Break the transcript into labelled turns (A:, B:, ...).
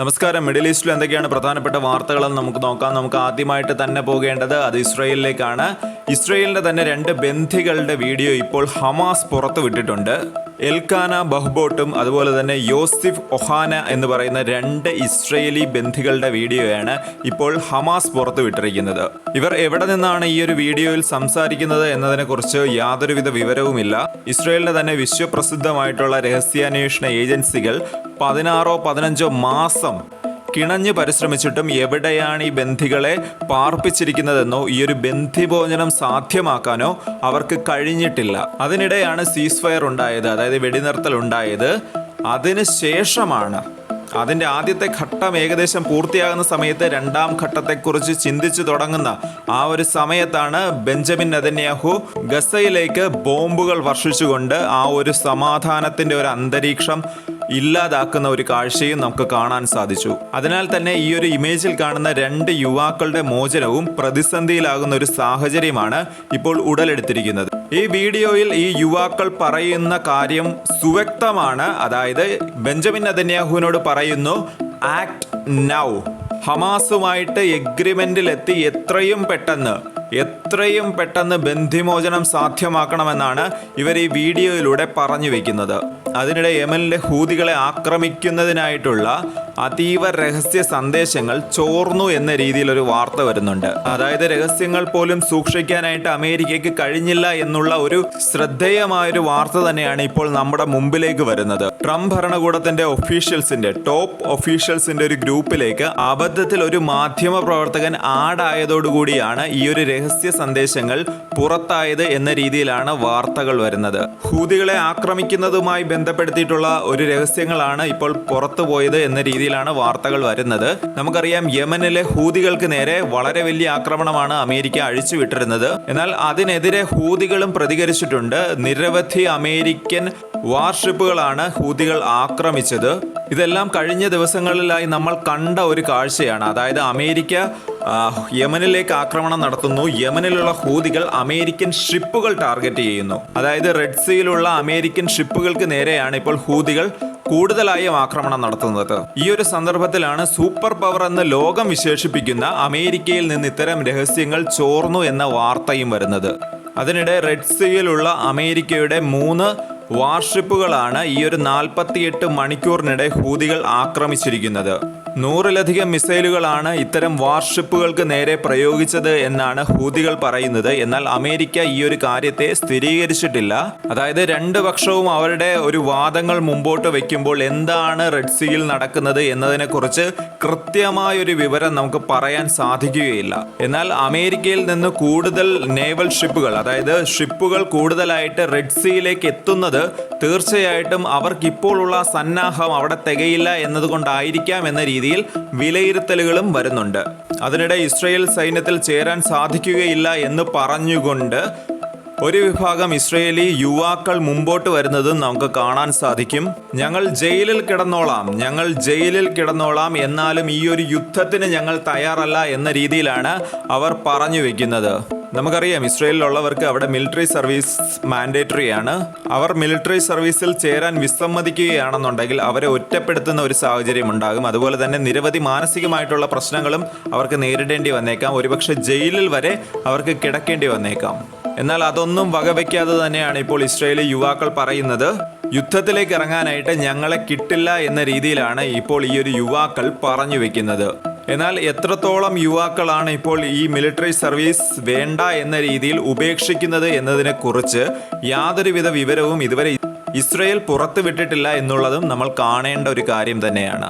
A: നമസ്കാരം. മിഡിൽ ഈസ്റ്റിൽ എന്തൊക്കെയാണ് പ്രധാനപ്പെട്ട വാർത്തകളെന്ന് നമുക്ക് നോക്കാം. നമുക്ക് ആദ്യമായിട്ട് തന്നെ പോകേണ്ടത് അത് ഇസ്രയേലിലേക്കാണ്. ഇസ്രയേലിന്റെ തന്നെ രണ്ട് ബന്ധികളുടെ വീഡിയോ ഇപ്പോൾ ഹമാസ് പുറത്തു വിട്ടിട്ടുണ്ട് എൽക്കാന ബഹ്ബോട്ടും അതുപോലെ തന്നെ യോസിഫ് ഒഹാന എന്ന് പറയുന്ന രണ്ട് ഇസ്രയേലി ബന്ധികളുടെ വീഡിയോയാണ് ഇപ്പോൾ ഹമാസ് പുറത്തുവിട്ടിരിക്കുന്നത്. ഇവർ എവിടെ നിന്നാണ് ഈ ഒരു വീഡിയോയിൽ സംസാരിക്കുന്നത് എന്നതിനെക്കുറിച്ച് യാതൊരുവിധ വിവരവുമില്ല. ഇസ്രയേലിന്റെ തന്നെ വിശ്വപ്രസിദ്ധമായിട്ടുള്ള രഹസ്യാന്വേഷണ ഏജൻസികൾ പതിനാറോ പതിനഞ്ചോ മാസം കിണഞ്ഞു പരിശ്രമിച്ചിട്ടും എവിടെയാണ് ഈ ബന്ധികളെ പാർപ്പിച്ചിരിക്കുന്നതെന്നോ ഈ ഒരു ബന്ധിഭോജനം സാധ്യമാക്കാനോ അവർക്ക് കഴിഞ്ഞിട്ടില്ല. അതിനിടെയാണ് സീസ് ഫയർ ഉണ്ടായത് അതായത് വെടിനിർത്തൽ ഉണ്ടായത്. അതിന് ശേഷമാണ് അതിന്റെ ആദ്യത്തെ ഘട്ടം ഏകദേശം പൂർത്തിയാകുന്ന സമയത്ത് രണ്ടാം ഘട്ടത്തെക്കുറിച്ച് ചിന്തിച്ചു തുടങ്ങുന്ന ആ ഒരു സമയത്താണ് ബെഞ്ചമിൻ നെതന്യാഹു ഗസയിലേക്ക് ബോംബുകൾ വർഷിച്ചുകൊണ്ട് ആ ഒരു സമാധാനത്തിന്റെ ഒരു അന്തരീക്ഷം ഇല്ലാതാക്കുന്ന ഒരു കാഴ്ചയും നമുക്ക് കാണാൻ സാധിച്ചു. അതിനാൽ തന്നെ ഈ ഒരു ഇമേജിൽ കാണുന്ന രണ്ട് യുവാക്കളുടെ മോചനവും പ്രതിസന്ധിയിലാകുന്ന ഒരു സാഹചര്യമാണ് ഇപ്പോൾ ഉടലെടുത്തിരിക്കുന്നത്. ഈ വീഡിയോയിൽ ഈ യുവാക്കൾ പറയുന്ന കാര്യം സുവ്യക്തമാണ്. അതായത് ബെഞ്ചമിൻ അതന്യാഹുവിനോട് പറയുന്നു ആക്ട് നൗ ഹമാസുമായിട്ട് എഗ്രിമെന്റിൽ എത്തി എത്രയും പെട്ടെന്ന്. എത്രയും പെട്ടെന്ന് ബന്ധിമോചനം സാധ്യമാക്കണമെന്നാണ് ഇവർ ഈ വീഡിയോയിലൂടെ പറഞ്ഞു വയ്ക്കുന്നത് അതിനിടെ യമനിലെ ഹൂതികളെ ആക്രമിക്കുന്നതിനായിട്ടുള്ള അതീവ രഹസ്യ സന്ദേശങ്ങൾ ചോർന്നു എന്ന രീതിയിൽ ഒരു വാർത്ത വരുന്നുണ്ട്. അതായത് രഹസ്യങ്ങൾ പോലും സൂക്ഷിക്കാനായിട്ട് അമേരിക്കയ്ക്ക് കഴിഞ്ഞില്ല എന്നുള്ള ഒരു ശ്രദ്ധേയമായൊരു വാർത്ത തന്നെയാണ് ഇപ്പോൾ നമ്മുടെ മുമ്പിലേക്ക് വരുന്നത്. ട്രംപ് ഭരണകൂടത്തിന്റെ ഒഫീഷ്യൽസിന്റെ ടോപ്പ് ഒഫീഷ്യൽസിന്റെ ഒരു ഗ്രൂപ്പിലേക്ക് അബദ്ധത്തിൽ ഒരു മാധ്യമ പ്രവർത്തകൻ ആഡായതോടുകൂടിയാണ് ഈ ഒരു രഹസ്യ സന്ദേശങ്ങൾ പുറത്തായത് എന്ന രീതിയിലാണ് വാർത്തകൾ വരുന്നത്. ഹൂതികളെ ആക്രമിക്കുന്നതുമായി ബന്ധപ്പെടുത്തിയിട്ടുള്ള ഒരു രഹസ്യങ്ങളാണ് ഇപ്പോൾ പുറത്തുപോയത് എന്ന എന്ന രീതിയിലാണ് വാർത്തകൾ വരുന്നത്. നമുക്കറിയാം യമനിലെ ഹൂതികൾക്ക് നേരെ വളരെ വലിയ ആക്രമണമാണ് അമേരിക്ക അഴിച്ചുവിട്ടിരുന്നത്. എന്നാൽ അതിനെതിരെ ഹൂതികളും പ്രതികരിച്ചിട്ടുണ്ട്. നിരവധി അമേരിക്കൻ വാർഷിപ്പുകളാണ് ഹൂതികൾ ആക്രമിച്ചത്. ഇതെല്ലാം കഴിഞ്ഞ ദിവസങ്ങളിലായി നമ്മൾ കണ്ട ഒരു കാഴ്ചയാണ്. അതായത് അമേരിക്ക യമനിലേക്ക് ആക്രമണം നടത്തുന്നു. യമനിലുള്ള ഹൂതികൾ അമേരിക്കൻ ഷിപ്പുകൾ ടാർഗറ്റ് ചെയ്യുന്നു. അതായത് റെഡ് സീയിലുള്ള അമേരിക്കൻ ഷിപ്പുകൾക്ക് നേരെയാണ് ഇപ്പോൾ ഹൂതികൾ കൂടുതലായും ആക്രമണം നടത്തുന്നത്. ഈ ഒരു സന്ദർഭത്തിലാണ് സൂപ്പർ പവർ എന്ന് ലോകം വിശേഷിപ്പിക്കുന്ന അമേരിക്കയിൽ നിന്ന് ഇത്തരം രഹസ്യങ്ങൾ ചോർന്നു എന്ന വാർത്തയും വരുന്നത്. അതിനിടെ റെഡ് സീയിലുള്ള അമേരിക്കയുടെ മൂന്ന് വാർഷിപ്പുകളാണ് ഈ ഒരു നാൽപ്പത്തിയെട്ട് മണിക്കൂറിനിടെ ഹൂതികൾ ആക്രമിച്ചിരിക്കുന്നത്. നൂറിലധികം മിസൈലുകളാണ് ഇത്തരം വാർഷിപ്പുകൾക്ക് നേരെ പ്രയോഗിച്ചത് എന്നാണ് ഹൂതികൾ പറയുന്നത്. എന്നാൽ അമേരിക്ക ഈ ഒരു കാര്യത്തെ സ്ഥിരീകരിച്ചിട്ടില്ല. അതായത് രണ്ട് പക്ഷവും അവരുടെ ഒരു വാദങ്ങൾ മുമ്പോട്ട് വെക്കുമ്പോൾ എന്താണ് റെഡ് സീയിൽ നടക്കുന്നത് എന്നതിനെക്കുറിച്ച് കൃത്യമായൊരു വിവരം നമുക്ക് പറയാൻ സാധിക്കുകയില്ല. എന്നാൽ അമേരിക്കയിൽ നിന്ന് കൂടുതൽ നേവൽ ഷിപ്പുകൾ അതായത് ഷിപ്പുകൾ കൂടുതലായിട്ട് റെഡ് സീയിലേക്ക് എത്തുന്നത് തീർച്ചയായിട്ടും അവർക്കിപ്പോഴുള്ള സന്നാഹം അവിടെ തികയില്ല എന്നതുകൊണ്ടായിരിക്കാം എന്ന രീതിയിൽ വിലയിരുത്തലുകളും വരുന്നുണ്ട്. അതിനിടെ ഇസ്രയേൽ സൈന്യത്തിൽ ചേരാൻ സാധിക്കുകയില്ല എന്ന് പറഞ്ഞുകൊണ്ട് ഒരു വിഭാഗം ഇസ്രയേലി യുവാക്കൾ മുമ്പോട്ട് വരുന്നതും നമുക്ക് കാണാൻ സാധിക്കും. ഞങ്ങൾ ജയിലിൽ കിടന്നോളാം ഞങ്ങൾ ജയിലിൽ കിടന്നോളാം എന്നാലും ഈ ഒരു യുദ്ധത്തിന് ഞങ്ങൾ തയ്യാറല്ല എന്ന രീതിയിലാണ് അവർ പറഞ്ഞു വെക്കുന്നത്. നമുക്കറിയാം ഇസ്രയേലിലുള്ളവർക്ക് അവിടെ മിലിറ്ററി സർവീസ് മാൻഡേറ്ററി ആണ്. അവർ മിലിറ്ററി സർവീസിൽ ചേരാൻ വിസമ്മതിക്കുകയാണെന്നുണ്ടെങ്കിൽ അവരെ ഒറ്റപ്പെടുത്തുന്ന ഒരു സാഹചര്യം ഉണ്ടാകും. അതുപോലെ തന്നെ നിരവധി മാനസികമായിട്ടുള്ള പ്രശ്നങ്ങളും അവർക്ക് നേരിടേണ്ടി വന്നേക്കാം. ഒരുപക്ഷെ ജയിലിൽ വരെ അവർക്ക് കിടക്കേണ്ടി വന്നേക്കാം. എന്നാൽ അതൊന്നും വകവയ്ക്കാതെ തന്നെയാണ് ഇപ്പോൾ ഇസ്രയേലി യുവാക്കൾ പറയുന്നത്. യുദ്ധത്തിലേക്ക് ഇറങ്ങാനായിട്ട് ഞങ്ങളെ കിട്ടില്ല എന്ന രീതിയിലാണ് ഇപ്പോൾ ഈ ഒരു യുവാക്കൾ പറഞ്ഞു വെക്കുന്നത്. എന്നാൽ എത്രത്തോളം യുവാക്കളാണ് ഇപ്പോൾ ഈ മിലിറ്ററി സർവീസ് വേണ്ട എന്ന രീതിയിൽ ഉപേക്ഷിക്കുന്നത് എന്നതിനെ കുറിച്ച് യാതൊരുവിധ വിവരവും ഇതുവരെ ഇസ്രയേൽ പുറത്തുവിട്ടിട്ടില്ല എന്നുള്ളതും നമ്മൾ കാണേണ്ട ഒരു കാര്യം തന്നെയാണ്.